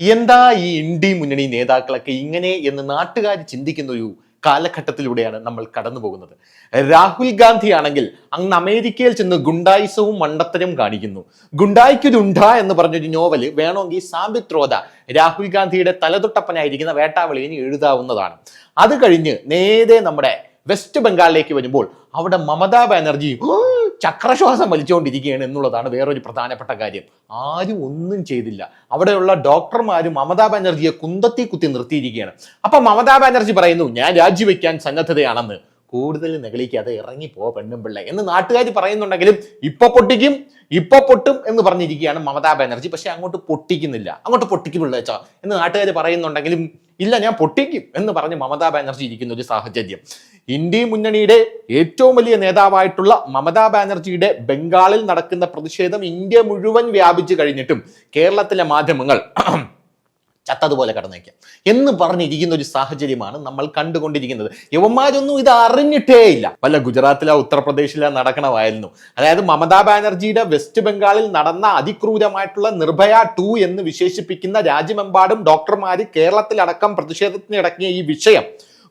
എന്താ ഈ ഇന്ത്യ മുന്നണി നേതാക്കളൊക്കെ ഇങ്ങനെ എന്ന് നാട്ടുകാർ ചിന്തിക്കുന്ന ഒരു കാലഘട്ടത്തിലൂടെയാണ് നമ്മൾ കടന്നു പോകുന്നത്. രാഹുൽ ഗാന്ധി ആണെങ്കിൽ അങ്ങ് അമേരിക്കയിൽ ചെന്ന് ഗുണ്ടായിസവും മണ്ടത്തരം കാണിക്കുന്നു. ഗുണ്ടായിക്കൊരുണ്ട എന്ന് പറഞ്ഞൊരു നോവൽ വേണമെങ്കിൽ സാബിത് റോദ രാഹുൽ ഗാന്ധിയുടെ തലതൊട്ടപ്പനായിരിക്കുന്ന വേട്ടാവളിന് എഴുതാവുന്നതാണ്. അത് കഴിഞ്ഞ് നേരെ നമ്മുടെ വെസ്റ്റ് ബംഗാളിലേക്ക് വരുമ്പോൾ അവിടെ മമതാ ബാനർജി "ഓ, ചക്രശ്വാസം വലിച്ചുകൊണ്ടിരിക്കുകയാണ് എന്നുള്ളതാണ് വേറൊരു പ്രധാനപ്പെട്ട കാര്യം. ആരും ഒന്നും ചെയ്തില്ല. അവിടെയുള്ള ഡോക്ടർമാരും മമതാ ബാനർജിയെ കുന്തത്തി കുത്തി നിർത്തിയിരിക്കുകയാണ്. അപ്പൊ മമതാ ബാനർജി പറയുന്നു ഞാൻ രാജിവെക്കാൻ സന്നദ്ധതയാണെന്ന്. കൂടുതൽ നെകളിക്കാതെ ഇറങ്ങി പോ പെണ്ണും പിള്ള എന്ന് നാട്ടുകാർ പറയുന്നുണ്ടെങ്കിലും ഇപ്പൊ പൊട്ടിക്കും ഇപ്പൊ പൊട്ടും എന്ന് പറഞ്ഞിരിക്കുകയാണ് മമതാ ബാനർജി. പക്ഷെ അങ്ങോട്ട് പൊട്ടിക്കുന്നില്ല. അങ്ങോട്ട് പൊട്ടിക്കും വെച്ചാ എന്ന് നാട്ടുകാർ പറയുന്നുണ്ടെങ്കിലും ഇല്ല ഞാൻ പൊട്ടിക്കും എന്ന് പറഞ്ഞ് മമതാ ബാനർജി ഇരിക്കുന്ന ഒരു സാഹചര്യം. ഇന്ത്യ മുന്നണിയുടെ ഏറ്റവും വലിയ നേതാവായിട്ടുള്ള മമതാ ബാനർജിയുടെ ബംഗാളിൽ നടക്കുന്ന പ്രതിഷേധം ഇന്ത്യ മുഴുവൻ വ്യാപിച്ചു കഴിഞ്ഞിട്ടും കേരളത്തിലെ മാധ്യമങ്ങൾ ചത്തതുപോലെ കടന്നേക്കാം. എന്ന് പറഞ്ഞിരിക്കുന്ന ഒരു സാഹചര്യമാണ് നമ്മൾ കണ്ടുകൊണ്ടിരിക്കുന്നത്. യുവന്മാരൊന്നും ഇത് അറിഞ്ഞിട്ടേ ഇല്ല. വല്ല ഗുജറാത്തിലോ ഉത്തർപ്രദേശിലോ നടക്കണമായിരുന്നു. അതായത് മമതാ ബാനർജിയുടെ വെസ്റ്റ് ബംഗാളിൽ നടന്ന അതിക്രൂരമായിട്ടുള്ള നിർഭയ ടു എന്ന് വിശേഷിപ്പിക്കുന്ന രാജ്യമെമ്പാടും ഡോക്ടർമാര് കേരളത്തിലടക്കം പ്രതിഷേധത്തിനിടക്കിയ ഈ വിഷയം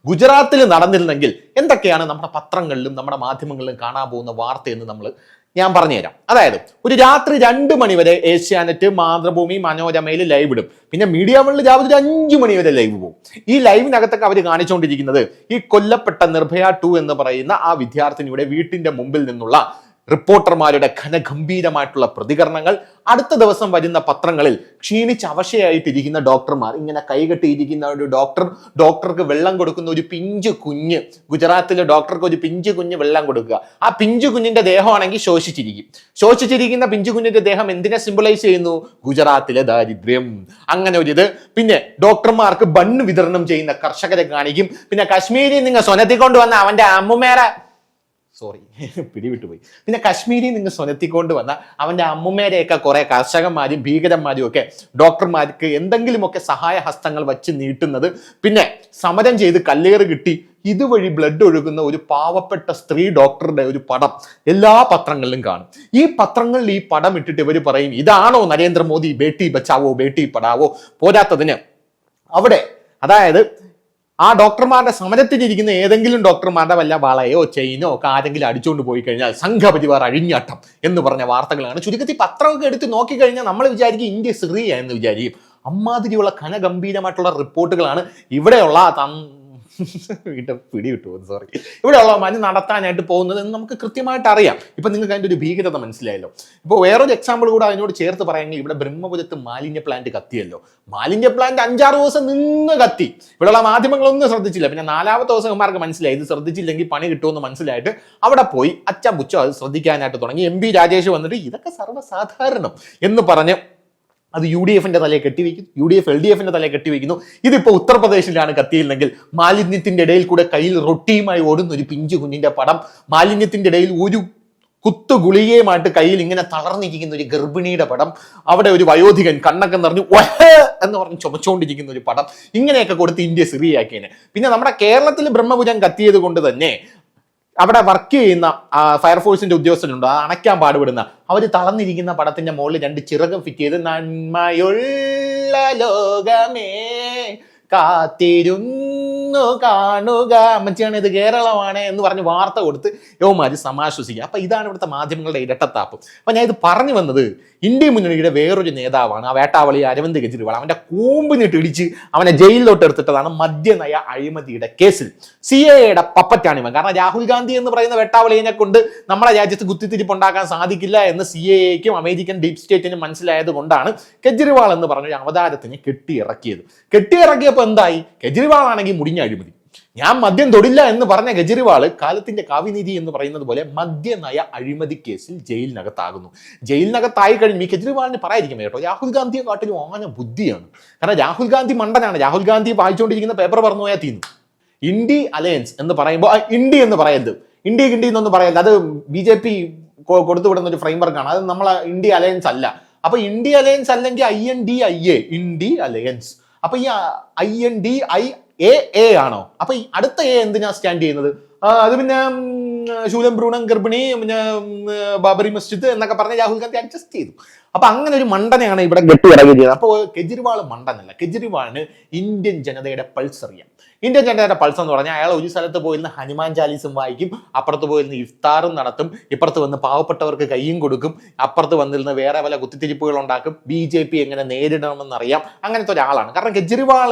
ഗുജറാത്തിൽ നടന്നിരുന്നെങ്കിൽ എന്തൊക്കെയാണ് നമ്മുടെ പത്രങ്ങളിലും നമ്മുടെ മാധ്യമങ്ങളിലും കാണാൻ പോകുന്ന വാർത്തയെന്ന് നമ്മൾ ഞാൻ പറഞ്ഞുതരാം. അതായത് ഒരു രാത്രി രണ്ട് മണിവരെ ഏഷ്യാനെറ്റ് മാതൃഭൂമി മനോരമയിൽ ലൈവ് ഇടും. പിന്നെ മീഡിയ വണ്ണിൽ രാവിലെ ഒരു അഞ്ചു മണിവരെ ലൈവ് പോകും. ഈ ലൈവിനകത്തൊക്കെ അവർ കാണിച്ചുകൊണ്ടിരിക്കുന്നത് ഈ കൊല്ലപ്പെട്ട നിർഭയ ടു എന്ന് പറയുന്ന ആ വിദ്യാർത്ഥിനിയുടെ വീട്ടിന്റെ മുമ്പിൽ നിന്നുള്ള റിപ്പോർട്ടർമാരുടെ ഘനഗംഭീരമായിട്ടുള്ള പ്രതികരണങ്ങൾ അടുത്ത ദിവസം വരുന്ന പത്രങ്ങളിൽ ക്ഷീണിച്ച് അവശയായിട്ടിരിക്കുന്ന ഡോക്ടർമാർ ഇങ്ങനെ കൈകെട്ടിയിരിക്കുന്ന ഒരു ഡോക്ടർ ഡോക്ടർക്ക് വെള്ളം കൊടുക്കുന്ന ഒരു പിഞ്ചു കുഞ്ഞ് ഗുജറാത്തിലെ ഡോക്ടർക്ക് ഒരു പിഞ്ചു കുഞ്ഞ് വെള്ളം കൊടുക്കുക. ആ പിഞ്ചു കുഞ്ഞിന്റെ ദേഹമാണെങ്കിൽ ശോഷിച്ചിരിക്കും. ശോഷിച്ചിരിക്കുന്ന പിഞ്ചു കുഞ്ഞിന്റെ ദേഹം എന്തിനെ സിമ്പിളൈസ് ചെയ്യുന്നു? ഗുജറാത്തിലെ ദാരിദ്ര്യം. അങ്ങനെ ഒരു ഇത്. പിന്നെ ഡോക്ടർമാർക്ക് ബണ്ണ് വിതരണം ചെയ്യുന്ന കർഷകരെ കാണിക്കും. പിന്നെ കാശ്മീരി നിങ്ങൾ സ്വനത്തിക്കൊണ്ട് കൊണ്ടുവന്ന അവന്റെ അമ്മുമേരെ സോറി പിടിവിട്ടുപോയി പിന്നെ കശ്മീരിൽ നിന്ന് സ്വനത്തിക്കൊണ്ട് വന്ന അവന്റെ അമ്മുമ്മേരെയൊക്കെ കുറെ കർഷകന്മാരും ഭീകരന്മാരും ഒക്കെ ഡോക്ടർമാർക്ക് എന്തെങ്കിലുമൊക്കെ സഹായ ഹസ്തങ്ങൾ വച്ച് നീട്ടുന്നത്. പിന്നെ സമരം ചെയ്ത് കല്ലേറ് കിട്ടി. ഇതുവഴി ബ്ലഡ് ഒഴുകുന്ന ഒരു പാവപ്പെട്ട സ്ത്രീ ഡോക്ടറുടെ ഒരു പടം എല്ലാ പത്രങ്ങളിലും കാണും. ഈ പത്രങ്ങളിൽ ഈ പടം ഇട്ടിട്ട് ഇവർ പറയും ഇതാണോ നരേന്ദ്രമോദി ബേട്ടി ബച്ചാവോ ബേട്ടി പടാവോ? പോരാത്തതിന് അവിടെ അതായത് ആ ഡോക്ടർമാരുടെ സമരത്തിലിരിക്കുന്ന ഏതെങ്കിലും ഡോക്ടർമാരുടെ വല്ല വളയോ ചെയിനോ ഒക്കെ ആരെങ്കിലും അടിച്ചുകൊണ്ട് പോയി കഴിഞ്ഞാൽ സംഘപരിവാർ അഴിഞ്ഞാട്ടം എന്ന് പറഞ്ഞ വാർത്തകളാണ്. ചുരുക്കത്തിൽ പത്രമൊക്കെ എടുത്ത് നോക്കിക്കഴിഞ്ഞാൽ നമ്മൾ വിചാരിക്കും ഇന്ത്യ സിറിയ എന്ന് വിചാരിക്കും. അമ്മാതിരിയുള്ള ഘനഗംഭീരമായിട്ടുള്ള റിപ്പോർട്ടുകളാണ് ഇവിടെയുള്ള വീണ്ടും പിടി കിട്ടുമോ സോറി ഇവിടെയുള്ള മഞ്ഞ് നടത്താനായിട്ട് പോകുന്നത് എന്ന് നമുക്ക് കൃത്യമായിട്ട് അറിയാം. ഇപ്പൊ നിങ്ങൾക്ക് അതിന്റെ ഒരു ഭീകരത മനസ്സിലായല്ലോ. ഇപ്പോൾ വേറൊരു എക്സാമ്പിൾ കൂടെ അതിനോട് ചേർത്ത് പറയാമെങ്കിൽ ഇവിടെ ബ്രഹ്മപുരത്ത് മാലിന്യ പ്ലാന്റ് കത്തിയല്ലോ. മാലിന്യ പ്ലാന്റ് അഞ്ചാറ് ദിവസം നിന്ന് കത്തി. ഇവിടെയുള്ള മാധ്യമങ്ങളൊന്നും ശ്രദ്ധിച്ചില്ല. പിന്നെ നാലാമത്തെ ദിവസം ഇവന്മാർക്ക് മനസ്സിലായി. ഇത് ശ്രദ്ധിച്ചില്ലെങ്കിൽ പണി കിട്ടുമെന്ന് മനസ്സിലായിട്ട് അവിടെ പോയി അച്ഛൻ പുച്ചോ അത് ശ്രദ്ധിക്കാനായിട്ട് തുടങ്ങി. എം രാജേഷ് വന്നിട്ട് ഇതൊക്കെ സർവസാധാരണം എന്ന് പറഞ്ഞ് അത് യു ഡി എഫിന്റെ തലയെ കെട്ടിവെക്കുന്നു U D F L D എഫിന്റെ തലയെ കെട്ടിവെക്കുന്നു. ഇതിപ്പോ ഉത്തർപ്രദേശിലാണ് കത്തിയില്ലെങ്കിൽ മാലിന്യത്തിന്റെ ഇടയിൽ കൂടെ കയ്യിൽ റൊട്ടിയുമായി ഓടുന്ന ഒരു പിഞ്ചു കുഞ്ഞിന്റെ പടം മാലിന്യത്തിന്റെ ഇടയിൽ ഒരു കുത്തു ഗുളികയുമായിട്ട് കയ്യിൽ ഇങ്ങനെ തളർന്നിരിക്കുന്ന ഒരു ഗർഭിണിയുടെ പടം അവിടെ ഒരു വയോധികൻ കണ്ണൊക്കെ നിറഞ്ഞു ഒഹ് എന്ന് പറഞ്ഞ് ചുമച്ചുകൊണ്ടിരിക്കുന്ന ഒരു പടം ഇങ്ങനെയൊക്കെ കൊടുത്ത് ഇന്ത്യ സിറിയാക്കിയതിന് പിന്നെ നമ്മുടെ കേരളത്തിൽ ബ്രഹ്മപുരം കത്തിയത് കൊണ്ട് തന്നെ അവിടെ വർക്ക് ചെയ്യുന്ന ഫയർഫോഴ്സിന്റെ ഉദ്യോഗസ്ഥരുണ്ട്? അത് അണയ്ക്കാൻ പാടുപെടുന്ന. അവർ തളർന്നിരിക്കുന്ന പടത്തിന്റെ മുകളിൽ രണ്ട് ചിറകും ഫിറ്റ് ചെയ്ത് നന്മയുള്ള ലോകമേ കാത്തിരുന്നു കാണുക. അമ്മച്ചിയാണ് ഇത് കേരളമാണ് എന്ന് പറഞ്ഞ് വാർത്ത കൊടുത്ത് യോമാര് സമാശ്വസിക്കുക. അപ്പൊ ഇതാണ് ഇവിടുത്തെ മാധ്യമങ്ങളുടെ ഇരട്ടത്താപ്പ്. അപ്പൊ ഞാൻ ഇത് പറഞ്ഞു വന്നത് ഇന്ത്യ മുന്നണിയുടെ വേറൊരു നേതാവാണ്. ആ വേട്ടാവളി അരവിന്ദ് കെജ്രിവാൾ. അവന്റെ കൂമ്പിനിട്ട് ഇടിച്ച് അവനെ ജയിലിലോട്ട് എടുത്തിട്ടതാണ് മദ്യനയ അഴിമതിയുടെ കേസിൽ. സി എയുടെ പപ്പറ്റാണ് ഇവൻ. കാരണം രാഹുൽ ഗാന്ധി എന്ന് പറയുന്ന വെട്ടാവളിയെ കൊണ്ട് നമ്മുടെ രാജ്യത്ത് കുത്തിത്തിരിപ്പുണ്ടാക്കാൻ സാധിക്കില്ല എന്ന് സി എക്കും അമേരിക്കൻ ഡീപ് സ്റ്റേറ്റിനും മനസ്സിലായത് കൊണ്ടാണ് കെജ്രിവാൾ എന്ന് പറഞ്ഞ അവതാരത്തിനെ കെട്ടിയിറക്കിയത്. കെട്ടിയിറക്കിയപ്പോൾ എന്തായി? കെജ്രിവാൾ ആണെങ്കിൽ മുടിഞ്ഞ അഴിമതി. ഞാൻ മദ്യം തൊടില്ല എന്ന് പറഞ്ഞ കെജ്രിവാൾ കാലത്തിന്റെ കാവ്യനീതി എന്ന് പറയുന്നത് പോലെ മദ്യനയ അഴിമതി കേസിൽ ജയിലിനകത്താകുന്നു. ജയിലിനകത്തായി കഴിഞ്ഞു ഈ കെജ്രിവാളിന് പറയായിരിക്കും കേട്ടോ. രാഹുൽ ഗാന്ധിയെ കാട്ടിലും ഓന ബുദ്ധിയാണ്. കാരണം രാഹുൽ ഗാന്ധി മണ്ടനാണ്. രാഹുൽ ഗാന്ധി വായിച്ചുകൊണ്ടിരിക്കുന്ന പേപ്പർ പറഞ്ഞു പോയാൽ തീന്നു. ഇന്ത്യ അലയൻസ് എന്ന് പറയുമ്പോൾ ഇന്ത്യ എന്ന് പറയരുത്. ഇന്ത്യ കിണ്ടി എന്നൊന്നും പറയരുത്. അത് ബി ജെ പി കൊടുത്തുവിടുന്ന ഒരു ഫ്രെയിംവർക്കാണ് അത് നമ്മളെ ഇന്ത്യ അലയൻസ് അല്ല. അപ്പൊ ഇന്ത്യ അലയൻസ് അല്ലെങ്കിൽ I N D I A India alliance. അപ്പൊ ഈ I N D I A A ആണോ? അപ്പൊ ഈ അടുത്ത എ എന്തിനാ സ്റ്റാൻഡ് ചെയ്യുന്നത്? അത് പിന്നെ ശൂലം ഭ്രൂണം ഗർഭിണി പിന്നെ ബാബറി മസ്ജിദ് എന്നൊക്കെ പറഞ്ഞ് രാഹുൽ ഗാന്ധി അഡ്ജസ്റ്റ് ചെയ്തു. അപ്പൊ അങ്ങനെ ഒരു മണ്ടനെയാണ് ഇവിടെ ഗട്ടു ഇറങ്ങി ചെയ്തത് അപ്പോൾ കെജ്രിവാൾ മണ്ടനല്ല കെജ്രിവാളിന് ഇന്ത്യൻ ജനതയുടെ പൾസ് അറിയാം. ഇന്ത്യൻ ജനതയുടെ പൾസ് എന്ന് പറഞ്ഞാൽ അയാൾ ഒരു സ്ഥലത്ത് പോയിരുന്ന് ഹനുമാൻ ചാലീസും വായിക്കും അപ്പുറത്ത് പോയിരുന്ന് ഇഫ്താറും നടത്തും ഇപ്പുറത്ത് വന്ന് പാവപ്പെട്ടവർക്ക് കൈയും കൊടുക്കും അപ്പുറത്ത് വന്നിരുന്ന് വേറെ പല കുത്തിത്തിരിപ്പുകൾ ഉണ്ടാക്കും ബി ജെ പി എങ്ങനെ നേരിടണമെന്ന് അറിയാം. അങ്ങനത്തെ ഒരാളാണ്. കാരണം കെജ്രിവാൾ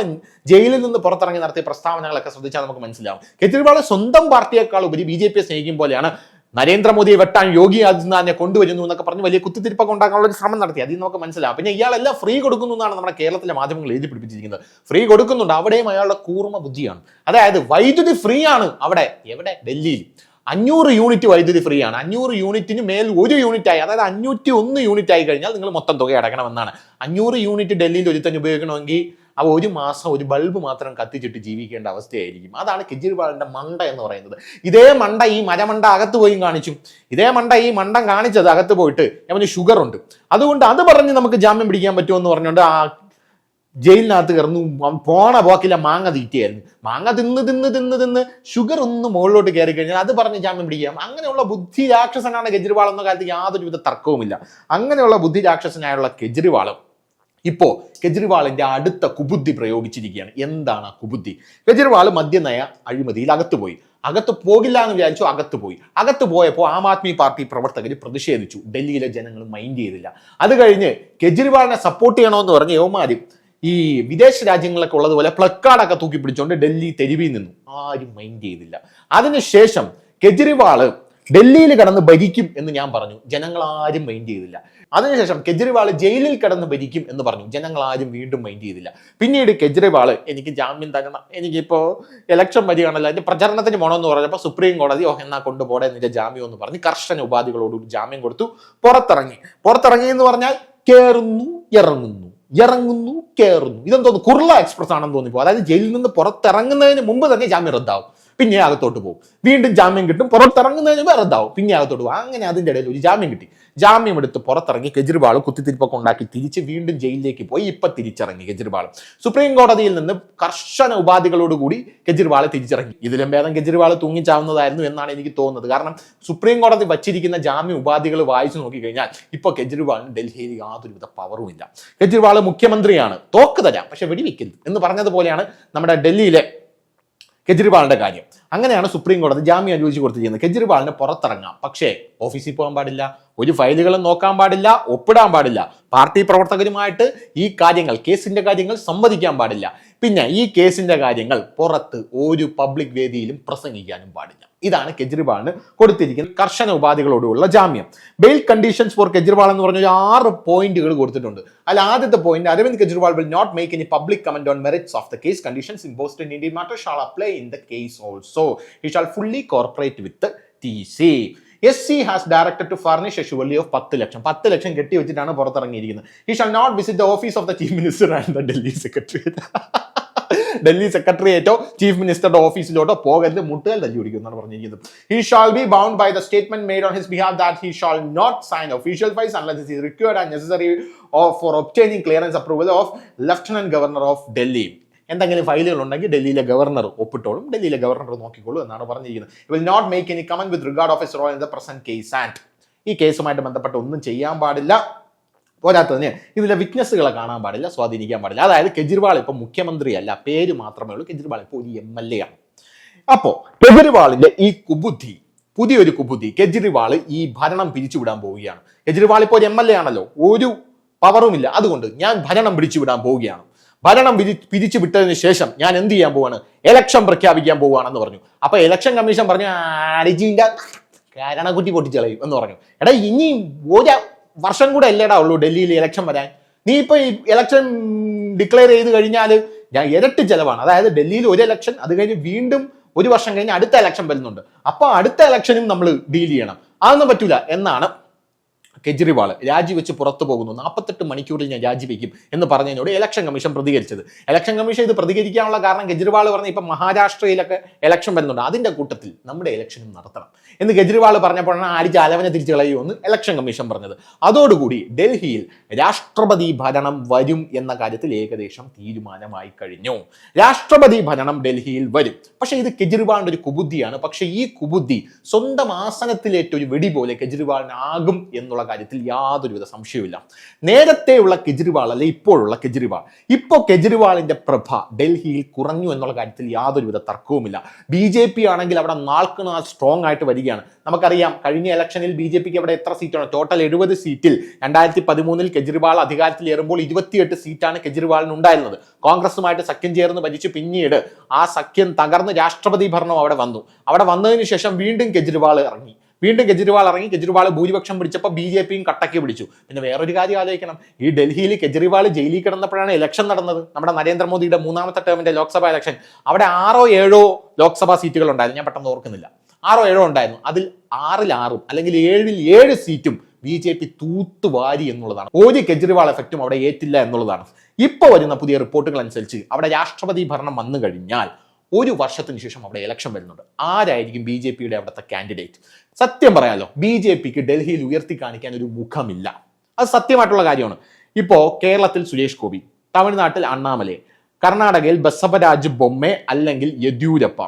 ജയിലിൽ നിന്ന് പുറത്തിറങ്ങി നടത്തിയ പ്രസ്താവനകളൊക്കെ ശ്രദ്ധിച്ചാൽ നമുക്ക് മനസ്സിലാവും. കെജ്രിവാൾ സ്വന്തം പാർട്ടിയേക്കാൾ ഉപരി ബി ജെ പിയെ സ്നേഹിക്കും പോലെയാണ് നരേന്ദ്രമോദിയെ വെട്ടാൻ യോഗി ആദിത്യനാഥിനെ കൊണ്ടുവരുന്നു എന്നൊക്കെ പറഞ്ഞ് വലിയ കുത്തിത്തിരിപ്പൊക്കെ ഉണ്ടാക്കാനുള്ള ഒരു ശ്രമം നടത്തി. അതിൽ നമുക്ക് മനസ്സിലാവും. പിന്നെ ഇയാളെല്ലാം ഫ്രീ കൊടുക്കുന്നു എന്നാണ് നമ്മുടെ കേരളത്തിലെ മാധ്യമങ്ങൾ എഴുതി പിടിപ്പിച്ചിരിക്കുന്നത്. ഫ്രീ കൊടുക്കുന്നുണ്ട്. അവിടെയും അയാളുടെ കൂർമ്മ ബുദ്ധിയാണ്. അതായത് വൈദ്യുതി ഫ്രീ ആണ് അവിടെ. എവിടെ? ഡൽഹിയിൽ. അഞ്ഞൂറ് യൂണിറ്റ് വൈദ്യുതി ഫ്രീ ആണ്. അഞ്ഞൂറ് യൂണിറ്റിന് മേൽ ഒരു യൂണിറ്റ് ആയി. അതായത് അഞ്ഞൂറ്റി ഒന്ന് യൂണിറ്റ് ആയി കഴിഞ്ഞാൽ നിങ്ങൾ മൊത്തം തുക അടക്കണമെന്നാണ് അഞ്ഞൂറ് യൂണിറ്റ് ഡൽഹിയിൽ ഒരു തന്നെ ഉപയോഗിക്കണമെങ്കിൽ അവ ഒരു മാസം ഒരു ബൾബ് മാത്രം കത്തിച്ചിട്ട് ജീവിക്കേണ്ട അവസ്ഥയായിരിക്കും. അതാണ് കെജ്രിവാളിന്റെ മണ്ട എന്ന് പറയുന്നത്. ഇതേ മണ്ട ഈ മരമണ്ട അകത്ത് പോയി കാണിച്ചു. ഇതേ മണ്ട ഈ മണ്ടം കാണിച്ചത് അകത്ത് പോയിട്ട് അവന് ഷുഗർ ഉണ്ട് അതുകൊണ്ട് അത് പറഞ്ഞ് നമുക്ക് ജാമ്യം പിടിക്കാൻ പറ്റുമെന്ന് പറഞ്ഞുകൊണ്ട് ആ ജയിലിനകത്ത് കിടന്നു. പോണ പോക്കില്ല മാങ്ങ തീറ്റയായിരുന്നു. മാങ്ങ തിന്ന് തിന്ന് തിന്ന് തിന്ന് ഷുഗർ ഒന്ന് മുകളിലോട്ട് കയറി കഴിഞ്ഞാൽ അത് പറഞ്ഞ് ജാമ്യം പിടിക്കാം. അങ്ങനെയുള്ള ബുദ്ധി രാക്ഷസനാണ് കെജ്രിവാൾ എന്ന കാലത്ത് യാതൊരുവിധ തർക്കവുമില്ല. അങ്ങനെയുള്ള ബുദ്ധി രാക്ഷസനായുള്ള കെജ്രിവാളും ഇപ്പോ കെജ്രിവാളിന്റെ അടുത്ത കുബുദ്ധി പ്രയോഗിച്ചിരിക്കുകയാണ്. എന്താണ് ആ കുബുദ്ധി? കെജ്രിവാൾ മദ്യനയ അഴിമതിയിൽ അകത്തുപോയി. അകത്ത് പോകില്ല എന്ന് വിചാരിച്ചു അകത്ത് പോയി അകത്ത് പോയപ്പോൾ ആം ആദ്മി പാർട്ടി പ്രവർത്തകർ പ്രതിഷേധിച്ചു. ഡൽഹിയിലെ ജനങ്ങൾ മൈൻഡ് ചെയ്തില്ല. അത് കഴിഞ്ഞ് കെജ്രിവാളിനെ സപ്പോർട്ട് ചെയ്യണമെന്ന് പറഞ്ഞ് യവമാര് ഈ വിദേശ രാജ്യങ്ങളിലൊക്കെ ഉള്ളതുപോലെ പ്ലക്കാർഡൊക്കെ തൂക്കി പിടിച്ചുകൊണ്ട് ഡൽഹി തെരുവിൽ നിന്നു. ആരും മൈൻഡ് ചെയ്തില്ല. അതിനുശേഷം കെജ്രിവാൾ ഡൽഹിയിൽ കടന്ന് ഭരിക്കും എന്ന് ഞാൻ പറഞ്ഞു. ജനങ്ങൾ ആരും മൈൻഡ് ചെയ്തില്ല. അതിനുശേഷം കെജ്രിവാൾ ജയിലിൽ കടന്ന് ഭരിക്കും എന്ന് പറഞ്ഞു. ജനങ്ങൾ ആരും വീണ്ടും മൈൻഡ് ചെയ്തില്ല. പിന്നീട് കെജ്രിവാൾ എനിക്ക് ജാമ്യം തരണം എനിക്കിപ്പോ ഇലക്ഷൻ വരികയാണല്ലോ അതിന്റെ പ്രചരണത്തിന് പോകണമെന്ന് പറഞ്ഞപ്പോൾ സുപ്രീം കോടതി ഓ എന്നാ കൊണ്ടുപോടെ നിന്റെ ജാമ്യം എന്ന് പറഞ്ഞ് കർശന ഉപാധികളോടുകൂടി ജാമ്യം കൊടുത്തു പുറത്തിറങ്ങി. പുറത്തിറങ്ങി എന്ന് പറഞ്ഞാൽ കയറുന്നു ഇറങ്ങുന്നു. ഇറങ്ങുന്നു കയറുന്നു ഇതെന്തോന്നു കുർള എക്സ്പ്രസ് ആണെന്ന് തോന്നിപ്പോ അതായത് ജയിലിൽ നിന്ന് പുറത്തിറങ്ങുന്നതിന് മുമ്പ് തന്നെ ജാമ്യം റദ്ദാവും. പിന്നെ അകത്തോട്ട് പോകും. വീണ്ടും ജാമ്യം കിട്ടും പുറത്തിറങ്ങുന്നതിന് മുമ്പ് റദ്ദാവും പിന്നെ അകത്തോട്ട് പോകും. അങ്ങനെ അതിന്റെ ഇടയിൽ ഒരു ജാമ്യം കിട്ടി. ജാമ്യം എടുത്ത് പുറത്തിറങ്ങി കെജ്രിവാൾ കുത്തിത്തിരിപ്പൊക്കെ ഉണ്ടാക്കി തിരിച്ച് വീണ്ടും ജയിലിലേക്ക് പോയി. ഇപ്പൊ തിരിച്ചിറങ്ങി കെജ്രിവാൾ സുപ്രീം കോടതിയിൽ നിന്ന് കർശന ഉപാധികളോടുകൂടി കെജ്രിവാൾ തിരിച്ചിറങ്ങി. ഇതിലും ഭേദം കെജ്രിവാൾ തൂങ്ങിച്ചാവുന്നതായിരുന്നു എന്നാണ് എനിക്ക് തോന്നുന്നത്. കാരണം സുപ്രീം കോടതി വച്ചിരിക്കുന്ന ജാമ്യ ഉപാധികൾ വായിച്ചു നോക്കിക്കഴിഞ്ഞാൽ ഇപ്പൊ കെജ്രിവാളിന് ഡൽഹിയിൽ യാതൊരുവിധ പവറും ഇല്ല. കെജ്രിവാൾ മുഖ്യമന്ത്രിയാണ്. തോക്ക് തരാം പക്ഷെ വെടിവെക്കരുത് എന്ന് പറഞ്ഞതുപോലെയാണ് നമ്മുടെ ഡൽഹിയിലെ കെജ്രിവാളിന്റെ കാര്യം. അങ്ങനെയാണ് സുപ്രീം കോടതി ജാമ്യം അനുവദിച്ചു കൊടുത്തിരിക്കുന്നത്. കെജ്രിവാളിന് പുറത്തിറങ്ങാം. പക്ഷേ ഓഫീസിൽ പോകാൻ പാടില്ല ഒരു ഫയലുകളും നോക്കാൻ പാടില്ല ഒപ്പിടാൻ പാടില്ല. പാർട്ടി പ്രവർത്തകരുമായിട്ട് ഈ കാര്യങ്ങൾ കേസിന്റെ കാര്യങ്ങൾ സംവദിക്കാൻ പാടില്ല. പിന്നെ ഈ കേസിന്റെ കാര്യങ്ങൾ പുറത്ത് ഒരു പബ്ലിക് വേദിയിലും പ്രസംഗിക്കാനും പാടില്ല. ഇതാണ് കെജ്രിവാളിന് കൊടുത്തിരിക്കുന്ന കർശന ഉപാധികളോടുള്ള ജാമ്യം. ബെയിൽ കണ്ടീഷൻസ് ഫോർ കെജ്രിവാൾ എന്ന് പറഞ്ഞ ആറ് പോയിന്റുകൾ കൊടുത്തിട്ടുണ്ട്. അതിൽ ആദ്യത്തെ point Arvind Kejriwal will not make any public comment on merits of the case conditions imposed in Indian matter shall apply in the case also he shall fully cooperate with T C S C has directed to furnish a of പത്ത് ലക്ഷം. പത്ത് ലക്ഷം കെട്ടി വെച്ചിട്ടാണ് പുറത്തിറങ്ങിയിരിക്കുന്നത്. He shall not visit the office of the chief minister and the Delhi secretariat Delhi സെക്രട്ടറിയേറ്റോ chief മിനിസ്റ്ററുടെ ഓഫീസിലോട്ടോ പോകരുത്. മുട്ടുകൾ തല്ലി പിടിക്കും എന്നാണ് പറഞ്ഞിരിക്കുന്നത് he shall be bound by the statement made on his behalf that he shall not sign official files unless is required and necessary for obtaining clearance approval of lieutenant governor of Delhi എന്തെങ്കിലും ഫയലുകൾ ഉണ്ടെങ്കിൽ ഡൽഹിയിലെ governor ഒപ്പിട്ടോളും ഡൽഹിയിലെ governor നോക്കിക്കോളൂ എന്നാണ് പറഞ്ഞിരിക്കുന്നത്. Will not make any comment with regard of his role in the present case and ഈ കേസുമായിട്ട് ബന്ധപ്പെട്ട് ഒന്നും ചെയ്യാൻ പാടില്ല. പോരാത്തതിന് ഇതിലെ വിറ്റ്നസ്സുകളെ കാണാൻ പാടില്ല സ്വാധീനിക്കാൻ പാടില്ല. അതായത് കെജ്രിവാൾ ഇപ്പം മുഖ്യമന്ത്രിയല്ല പേര് മാത്രമേ ഉള്ളൂ. കെജ്രിവാൾ ഇപ്പോൾ ഒരു എം എൽ എ ആണ്. അപ്പോ കെജ്രിവാളിന്റെ ഈ കുബുദ്ധി പുതിയൊരു കുബുദ്ധി കെജ്രിവാൾ ഈ ഭരണം പിരിച്ചുവിടാൻ പോവുകയാണ്. കെജ്രിവാൾ ഇപ്പോൾ ഒരു എം എൽ എ ആണല്ലോ. ഒരു പവറുമില്ല അതുകൊണ്ട് ഞാൻ ഭരണം പിരിച്ചുവിടാൻ പോവുകയാണ്. ഭരണം പിരി പിരിച്ചു വിട്ടതിന് ശേഷം ഞാൻ എന്ത് ചെയ്യാൻ പോവാണ്? എലക്ഷൻ പ്രഖ്യാപിക്കാൻ പോവുകയാണെന്ന് പറഞ്ഞു. അപ്പൊ ഇലക്ഷൻ കമ്മീഷൻ പറഞ്ഞു അടിജിന്റെ കാരണക്കുറ്റി പൊട്ടിച്ചളയും എന്ന് പറഞ്ഞു. എടാ ഇനി ഒരു വർഷം കൂടെ അല്ലേടാ ഉള്ളൂ ഡൽഹിയിൽ ഇലക്ഷൻ വരാൻ. നീ ഇപ്പൊ ഈ ഇലക്ഷൻ ഡിക്ലെയർ ചെയ്ത് കഴിഞ്ഞാൽ ഞാൻ ഇരട്ടി ചെലവാണ്. അതായത് ഡൽഹിയിൽ ഒരു ഇലക്ഷൻ അത് കഴിഞ്ഞ് വീണ്ടും ഒരു വർഷം കഴിഞ്ഞ് അടുത്ത ഇലക്ഷൻ വരുന്നുണ്ട്. അപ്പോൾ അടുത്ത ഇലക്ഷനും നമ്മൾ ഡീൽ ചെയ്യണം. അതൊന്നും പറ്റൂല എന്നാണ് കെജ്രിവാൾ രാജിവെച്ച് പുറത്തു പോകുന്നു. നാൽപ്പത്തെട്ട് മണിക്കൂറിൽ ഞാൻ രാജിവെക്കും എന്ന് പറഞ്ഞതിനോട് ഇലക്ഷൻ കമ്മീഷൻ പ്രതികരിച്ചത്. ഇലക്ഷൻ കമ്മീഷൻ ഇത് പ്രതികരിക്കാനുള്ള കാരണം കെജ്രിവാൾ പറഞ്ഞ ഇപ്പം മഹാരാഷ്ട്രയിലൊക്കെ ഇലക്ഷൻ വരുന്നുണ്ട്. അതിന്റെ കൂട്ടത്തിൽ നമ്മുടെ ഇലക്ഷനും നടത്തണം എന്ന് കെജ്രിവാൾ പറഞ്ഞപ്പോഴാണ് ആരിച്ച് അലവനെ തിരിച്ചു കളയുമെന്ന് ഇലക്ഷൻ കമ്മീഷൻ പറഞ്ഞത്. അതോടുകൂടി ഡൽഹിയിൽ രാഷ്ട്രപതി ഭരണം വരും എന്ന കാര്യത്തിൽ ഏകദേശം തീരുമാനമായി കഴിഞ്ഞു. രാഷ്ട്രപതി ഭരണം ഡൽഹിയിൽ വരും. പക്ഷേ ഇത് കെജ്രിവാളിന്റെ ഒരു കുബുദ്ധിയാണ്. പക്ഷേ ഈ കുബുദ്ധി സ്വന്തം ആസനത്തിലേറ്റ ഒരു വെടി പോലെ കെജ്രിവാളിനാകും എന്നുള്ള കാര്യത്തിൽ യാതൊരുവിധ സംശയവുമില്ല. നേരത്തെയുള്ള കെജ്രിവാൾ അല്ലെ ഇപ്പോഴുള്ള കെജ്രിവാൾ ഇപ്പോൾ കെജ്രിവാളിന്റെ പ്രഭ ഡൽഹിയിൽ കുറഞ്ഞു എന്നുള്ള കാര്യത്തിൽ യാതൊരുവിധ തർക്കവുമില്ല. ബി ജെ പി ആണെങ്കിൽ അവിടെ നാൾക്ക് നാൾ സ്ട്രോങ് ആയിട്ട് വരികയാണ്. നമുക്കറിയാം കഴിഞ്ഞ ഇലക്ഷനിൽ ബി ജെ പിക്ക് അവിടെ എത്ര സീറ്റാണ്? ടോട്ടൽ എഴുപത് സീറ്റിൽ രണ്ടായിരത്തി പതിമൂന്നിൽ കെജ്രിവാൾ അധികാരത്തിലേറുമ്പോൾ ഇരുപത്തിയെട്ട് സീറ്റാണ് കെജ്രിവാളിന് ഉണ്ടായിരുന്നത്. കോൺഗ്രസുമായിട്ട് സഖ്യം ചേർന്ന് ഭരിച്ച് പിന്നീട് ആ സഖ്യം തകർന്ന് രാഷ്ട്രപതി ഭരണം അവിടെ വന്നു. അവിടെ വന്നതിന് ശേഷം വീണ്ടും കെജ്രിവാൾ ഇറങ്ങി. വീണ്ടും കെജ്രിവാൾ ഇറങ്ങി. കെജ്രിവാൾ ഭൂരിപക്ഷം പിടിച്ചപ്പോൾ ബി ജെ പിയും കട്ടക്കി പിടിച്ചു. പിന്നെ വേറൊരു കാര്യം ആലോചിക്കണം. ഈ ഡൽഹിയിൽ കെജ്രിവാൾ ജയിലിൽ കിടന്നപ്പോഴാണ് ഇലക്ഷൻ നടന്നത്. നമ്മുടെ നരേന്ദ്രമോദിയുടെ മൂന്നാമത്തെ ടേമിന്റെ ലോക്സഭാ ഇലക്ഷൻ അവിടെ ആറോ ഏഴോ ലോക്സഭാ സീറ്റുകൾ ഉണ്ടായിരുന്നു. ഞാൻ പെട്ടെന്ന് ഓർക്കുന്നില്ല. ആറോ ഏഴോ ഉണ്ടായിരുന്നു. അതിൽ ആറിൽ ആറും അല്ലെങ്കിൽ ഏഴിൽ ഏഴ് സീറ്റും ബി ജെ പി തൂത്തുവാരി എന്നുള്ളതാണ്. ഒരു കെജ്രിവാൾ എഫക്റ്റും അവിടെ ഏറ്റില്ല എന്നുള്ളതാണ്. ഇപ്പോൾ വരുന്ന പുതിയ റിപ്പോർട്ടുകൾ അനുസരിച്ച് അവിടെ രാഷ്ട്രപതി ഭരണം വന്നു കഴിഞ്ഞാൽ ഒരു വർഷത്തിന് ശേഷം അവിടെ ഇലക്ഷൻ വരുന്നുണ്ട്. ആരായിരിക്കും ബി ജെ പിയുടെ അവിടുത്തെ കാൻഡിഡേറ്റ് സത്യം പറയാലോ ബി ജെ പിക്ക് ഡൽഹിയിൽ ഉയർത്തി കാണിക്കാൻ ഒരു മുഖമില്ല. അത് സത്യമായിട്ടുള്ള കാര്യമാണ്. ഇപ്പോൾ കേരളത്തിൽ സുരേഷ് ഗോപി തമിഴ്നാട്ടിൽ അണ്ണാമലെ കർണാടകയിൽ ബസവരാജ് ബൊമ്മെ അല്ലെങ്കിൽ യെദ്യൂരപ്പ.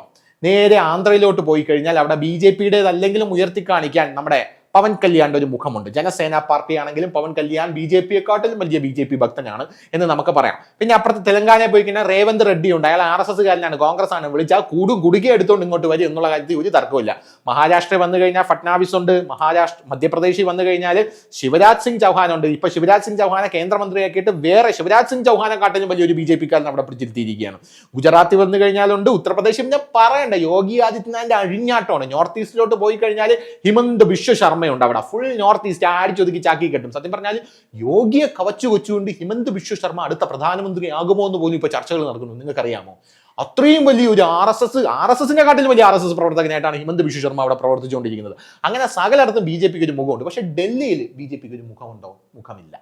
നേരെ ആന്ധ്രയിലോട്ട് പോയി കഴിഞ്ഞാൽ അവിടെ ബി ജെ പിയുടേതല്ലെങ്കിലും ഉയർത്തി കാണിക്കാൻ നമ്മുടെ പവൻ കല്യാണിന്റെ ഒരു മുഖമുണ്ട്. ജനസേന പാർട്ടി ആണെങ്കിലും പവൻ കല്യാൺ ബി ജെ പിയെക്കാട്ടിലും വലിയ ബി ജെ പി ഭക്തനാണ് എന്ന് നമുക്ക് പറയാം. പിന്നെ അപ്പുറത്ത് തെലങ്കാനയിൽ പോയി കഴിഞ്ഞാൽ രേവന്ത് റെഡ്ഡി ഉണ്ട് അയാൾ ആർ എസ് എസ് കാരനാണ് കോൺഗ്രസ് ആണ് വിളിച്ചാൽ കൂടും കുടുക്കി എടുത്തുകൊണ്ട് ഇങ്ങോട്ട് വരും എന്നുള്ള കാര്യത്തിൽ ഒരു തർക്കമില്ല മഹാരാഷ്ട്രയിൽ വന്നു കഴിഞ്ഞാൽ ഫട്നാവിസ് ഉണ്ട്. മഹാരാഷ്ട്ര മധ്യപ്രദേശിൽ വന്നു കഴിഞ്ഞാൽ ശിവരാജ് സിംഗ് ചൗഹാൻ ഉണ്ട്. ഇപ്പൊ ശിവരാജ് സിംഗ് ചൗഹാനെ കേന്ദ്രമന്ത്രിയാക്കിയിട്ട് വേറെ ശിവരാജ് സിംഗ് ചൗഹാനെ കാട്ടിലും വലിയൊരു ബി ജെ പിക്കാരൻ അവിടെ പിടിച്ചിരുത്തിയിരിക്കുകയാണ്. ഗുജറാത്തിൽ വന്നു കഴിഞ്ഞാലുണ്ട് ഉത്തർപ്രദേശിൽ ഞാൻ പറയണ്ട. യോഗി ആദിത്യനാഥിന്റെ അഴിഞ്ഞാട്ടമാണ്. നോർത്ത് ഈസ്റ്റിലോട്ട് പോയി കഴിഞ്ഞാൽ ഹിമന്ത് ബിശ്വ ശർമ്മയുണ്ട് അവിടെ ഫുൾ നോർത്ത് ഈസ്റ്റ് അടിച്ചൊതുക്കി ചാക്കി കെട്ടും. സത്യം പറഞ്ഞാൽ യോഗിയെ കവച്ചു കൊച്ചുകൊണ്ട് ഹിമന്ത് ബിശ്വ ശർമ്മ അടുത്ത പ്രധാനമന്ത്രി ആകുമോ എന്ന് പോലും ഇപ്പോൾ ചർച്ചകൾ നടക്കുന്നു. നിങ്ങൾക്കറിയാമോ? അത്രയും വലിയ ഒരു R S S R S എസിനെ കാട്ടിലും വലിയ ആർ എസ് എസ് പ്രവർത്തകനായിട്ടാണ് ഹിമന്ത് ബിശ്വ ശർമ്മ അവിടെ പ്രവർത്തിച്ചുകൊണ്ടിരിക്കുന്നത്. അങ്ങനെ സകലയിടത്തും ബി ജെ പിക്ക് ഒരു മുഖമുണ്ട്. പക്ഷേ ഡൽഹിയിൽ ബി ജെ പിക്ക് ഒരു മുഖമുണ്ടോ? മുഖമില്ല.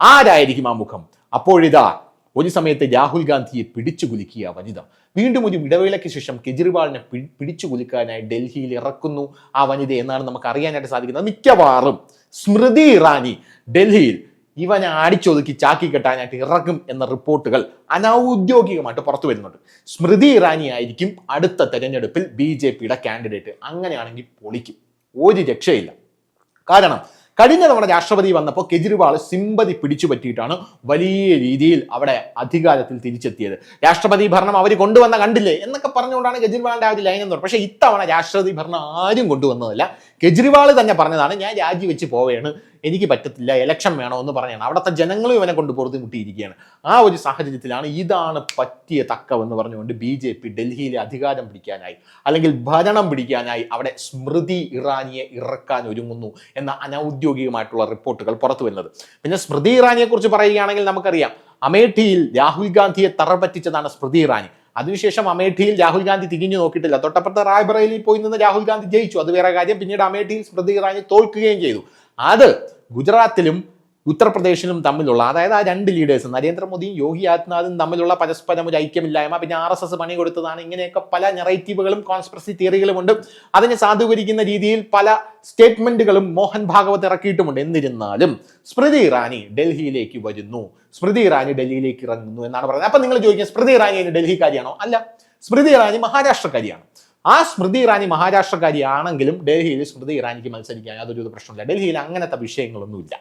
ആരായിരിക്കും ആ മുഖം? അപ്പോഴിതാ ഒരു സമയത്ത് രാഹുൽ ഗാന്ധിയെ പിടിച്ചു കുലുക്കിയ വനിത. വീണ്ടും ഒരു ഇടവേളയ്ക്ക് ശേഷം കെജ്രിവാളിനെ പിടിച്ചു കുലുക്കാനായി ഡൽഹിയിൽ ഇറക്കുന്നു ആ വനിത എന്നാണ് നമുക്ക് അറിയാനായിട്ട് സാധിക്കുന്നത്. മിക്കവാറും സ്മൃതി ഇറാനി ഡൽഹിയിൽ ഇവനെ അടിച്ചൊതുക്കി ചാക്കി കെട്ടാനായിട്ട് ഇറക്കും എന്ന റിപ്പോർട്ടുകൾ അനൗദ്യോഗികമായിട്ട് പുറത്തു വരുന്നുണ്ട്. സ്മൃതി ഇറാനി ആയിരിക്കും അടുത്ത തെരഞ്ഞെടുപ്പിൽ ബി ജെ പിയുടെ കാൻഡിഡേറ്റ്. അങ്ങനെയാണെങ്കിൽ പൊളിക്കും. ഒരു രക്ഷയില്ല. കാരണം കഴിഞ്ഞ തവണ രാഷ്ട്രപതി വന്നപ്പോൾ കെജ്രിവാൾ സിമ്പതി പിടിച്ചു പറ്റിയിട്ടാണ് വലിയ രീതിയിൽ അവിടെ അധികാരത്തിൽ തിരിച്ചെത്തിയത്. രാഷ്ട്രപതി ഭരണം അവർ കൊണ്ടുവന്ന കണ്ടില്ലേ? എന്നൊക്കെ പറഞ്ഞുകൊണ്ടാണ് കെജ്രിവാളിന്റെ ആ ഒരു ലൈൻ എന്ന് പറയുന്നത് പക്ഷേ ഇത്തവണ രാഷ്ട്രപതി ഭരണം ആരും കൊണ്ടുവന്നതല്ല. കെജ്രിവാൾ തന്നെ പറഞ്ഞതാണ് ഞാൻ രാജിവെച്ച് പോവുകയാണ് എനിക്ക് പറ്റത്തില്ല ഇലക്ഷൻ എന്ന് പറഞ്ഞാണ് അവിടുത്തെ ജനങ്ങളും ഇവനെ കൊണ്ട് പൊറുതിമുട്ടിയിരിക്കുകയാണ്. ആ ഒരു സാഹചര്യത്തിലാണ് ഇതാണ് പറ്റിയ തക്കവെന്ന് പറഞ്ഞുകൊണ്ട് ബി ജെ പി ഡൽഹിയിലെ അധികാരം പിടിക്കാനായി അല്ലെങ്കിൽ ഭരണം പിടിക്കാനായി അവിടെ സ്മൃതി ഇറാനിയെ ഇറക്കാൻ ഒരുങ്ങുന്നു എന്ന അനൗദ്യോഗികമായിട്ടുള്ള റിപ്പോർട്ടുകൾ പുറത്തു വരുന്നത്. പിന്നെ സ്മൃതി ഇറാനിയെ കുറിച്ച് പറയുകയാണെങ്കിൽ നമുക്കറിയാം അമേഠിയിൽ രാഹുൽ ഗാന്ധിയെ തറ പറ്റിച്ചതാണ് സ്മൃതി ഇറാനി. അതിനുശേഷം അമേഠിയിൽ രാഹുൽ ഗാന്ധി തിരിഞ്ഞു നോക്കിയിട്ടില്ല. തൊട്ടപ്പുറത്തെ റായ്ബറേലിയിൽ പോയി നിന്ന് രാഹുൽ ഗാന്ധി ജയിച്ചു. അത് വേറെ കാര്യം. പിന്നീട് അമേഠിയിൽ സ്മൃതി ഇറാനി തോൽക്കുകയും ചെയ്തു. അത് ഗുജറാത്തിലും ഉത്തർപ്രദേശിലും തമ്മിലുള്ള അതായത് ആ രണ്ട് ലീഡേഴ്സ് നരേന്ദ്രമോദിയും യോഗി ആദിത്യനാഥും തമ്മിലുള്ള പരസ്പരം ഒരു ഐക്യമില്ലായ്മ പിന്നെ ആർ എസ് എസ് പണി കൊടുത്തതാണ്. ഇങ്ങനെയൊക്കെ പല നെറേറ്റീവുകളും കോൺസ്പിറസി തിയറികളും ഉണ്ട് അതിനെ സാധൂകരിക്കുന്ന രീതിയിൽ പല സ്റ്റേറ്റ്മെന്റുകളും മോഹൻ ഭാഗവത് ഇറക്കിയിട്ടുമുണ്ട്. എന്നിരുന്നാലും സ്മൃതി ഇറാനി ഡൽഹിയിലേക്ക് വരുന്നു. സ്മൃതി ഇറാനി ഡൽഹിയിലേക്ക് ഇറങ്ങുന്നു എന്നാണ് പറയുന്നത്. അപ്പൊ നിങ്ങൾ ചോദിക്കുക സ്മൃതി ഇറാനി ഡൽഹിക്കാരിയാണോ? അല്ല. സ്മൃതി ഇറാനി മഹാരാഷ്ട്രക്കാരിയാണ്. ആ സ്മൃതി ഇറാനി മഹാരാഷ്ട്രക്കാരിയാണെങ്കിലും ഡൽഹിയിൽ സ്മൃതി ഇറാനിക്ക് മത്സരിക്കാൻ യാതൊരു പ്രശ്നമില്ല. ഡൽഹിയിൽ അങ്ങനത്തെ വിഷയങ്ങളൊന്നുമില്ല.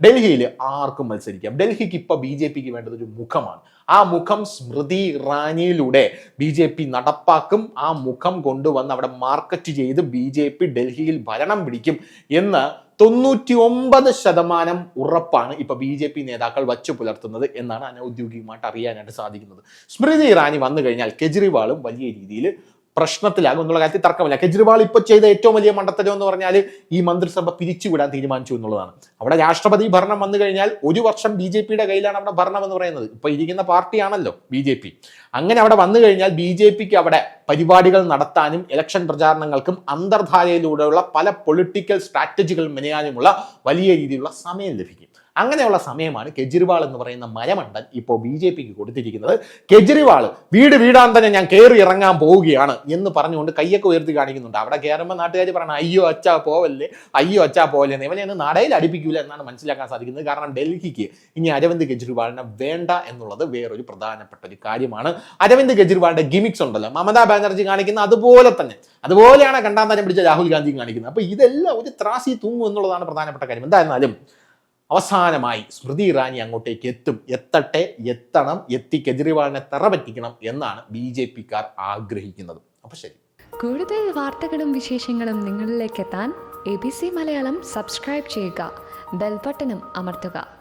ഡൽഹിയിൽ ആർക്കും മത്സരിക്കാം. ഡൽഹിക്ക് ഇപ്പൊ ബി ജെ പിക്ക് വേണ്ടത് ഒരു മുഖമാണ്. ആ മുഖം സ്മൃതി ഇറാനിയിലൂടെ ബി ജെ പി നടപ്പാക്കും. ആ മുഖം കൊണ്ടുവന്ന് അവിടെ മാർക്കറ്റ് ചെയ്ത് ബി ജെ പി ഡൽഹിയിൽ ഭരണം പിടിക്കും എന്ന് തൊണ്ണൂറ്റി ഒമ്പത് ശതമാനം ഉറപ്പാണ് ഇപ്പൊ ബി ജെ പി നേതാക്കൾ വച്ചു പുലർത്തുന്നത് എന്നാണ് അനൗദ്യോഗികമായിട്ട് അറിയാനായിട്ട് സാധിക്കുന്നത്. സ്മൃതി ഇറാനി വന്നു കഴിഞ്ഞാൽ കെജ്രിവാളും വലിയ രീതിയിൽ പ്രശ്നത്തിലാകും എന്നുള്ള കാര്യത്തിൽ തർക്കമില്ല. കെജ്രിവാൾ ഇപ്പോൾ ചെയ്ത ഏറ്റവും വലിയ മണ്ടത്തരം എന്ന് പറഞ്ഞാൽ ഈ മന്ത്രിസഭ പിരിച്ചുവിടാൻ തീരുമാനിച്ചു എന്നുള്ളതാണ്. അവിടെ രാഷ്ട്രപതി ഭരണം വന്നു കഴിഞ്ഞാൽ ഒരു വർഷം ബി ജെ പിയുടെ കയ്യിലാണ് അവിടെ ഭരണം എന്ന് പറയുന്നത്. ഇപ്പോൾ ഇരിക്കുന്ന പാർട്ടിയാണല്ലോ ബി ജെ പി. അങ്ങനെ അവിടെ വന്നു കഴിഞ്ഞാൽ ബി ജെ പിക്ക് അവിടെ പരിപാടികൾ നടത്താനും ഇലക്ഷൻ പ്രചാരണങ്ങൾക്കും അന്തർധാരയിലൂടെയുള്ള പല പൊളിറ്റിക്കൽ സ്ട്രാറ്റജികൾ മെനയാനുമുള്ള വലിയ രീതിയിലുള്ള സമയം ലഭിക്കും. അങ്ങനെയുള്ള സമയമാണ് കെജ്രിവാൾ എന്ന് പറയുന്ന മരമണ്ടൻ ഇപ്പോൾ ബി ജെ പിക്ക് കൊടുത്തിരിക്കുന്നത്. കെജ്രിവാൾ വീട് വീടാൻ തന്നെ ഞാൻ കയറി ഇറങ്ങാൻ പോവുകയാണ് എന്ന് പറഞ്ഞുകൊണ്ട് കയ്യൊക്കെ ഉയർത്തി കാണിക്കുന്നുണ്ട്. അവിടെ കയറുമ്പോൾ നാട്ടുകാർ പറയണം അയ്യോ അച്ഛാ പോവല്ലേ? അയ്യോ അച്ഛാ പോവല്ലേ എന്ന് ഇവനെ നടയിൽ അടിപ്പിക്കൂല എന്നാണ് മനസ്സിലാക്കാൻ സാധിക്കുന്നത്. കാരണം ഡൽഹിക്ക് ഇനി അരവിന്ദ് കെജ്രിവാളിനെ വേണ്ട എന്നുള്ളത് വേറൊരു പ്രധാനപ്പെട്ട ഒരു കാര്യമാണ്. അരവിന്ദ് കെജ്രിവാളിന്റെ ഗിമിക്സ് ഉണ്ടല്ലോ. മമതാ ബാനർജി കാണിക്കുന്ന അതുപോലെ തന്നെ. അതുപോലെയാണ് കണ്ടാൻ തന്നെ പിടിച്ച രാഹുൽ ഗാന്ധി കാണിക്കുന്നത്. അപ്പൊ ഇതെല്ലാം ഒരു ത്രാസി തൂങ്ങും എന്നുള്ളതാണ് പ്രധാനപ്പെട്ട കാര്യം. എന്തായിരുന്നാലും അവസാനമായി സ്മൃതി ഇറാനി അങ്ങോട്ടേക്ക് എത്തും. എത്തട്ടെ എത്തണം എത്തി കെജ്രിവാളിനെ തറ പറ്റിക്കണം എന്നാണ് ബി ജെ പിക്കാർ ആഗ്രഹിക്കുന്നത്. അപ്പൊ ശരി. കൂടുതൽ വാർത്തകളും വിശേഷങ്ങളും നിങ്ങളിലേക്ക് എത്താൻ A B C Malayalam subscribe ചെയ്യുക. ബെൽബട്ടനും അമർത്തുക.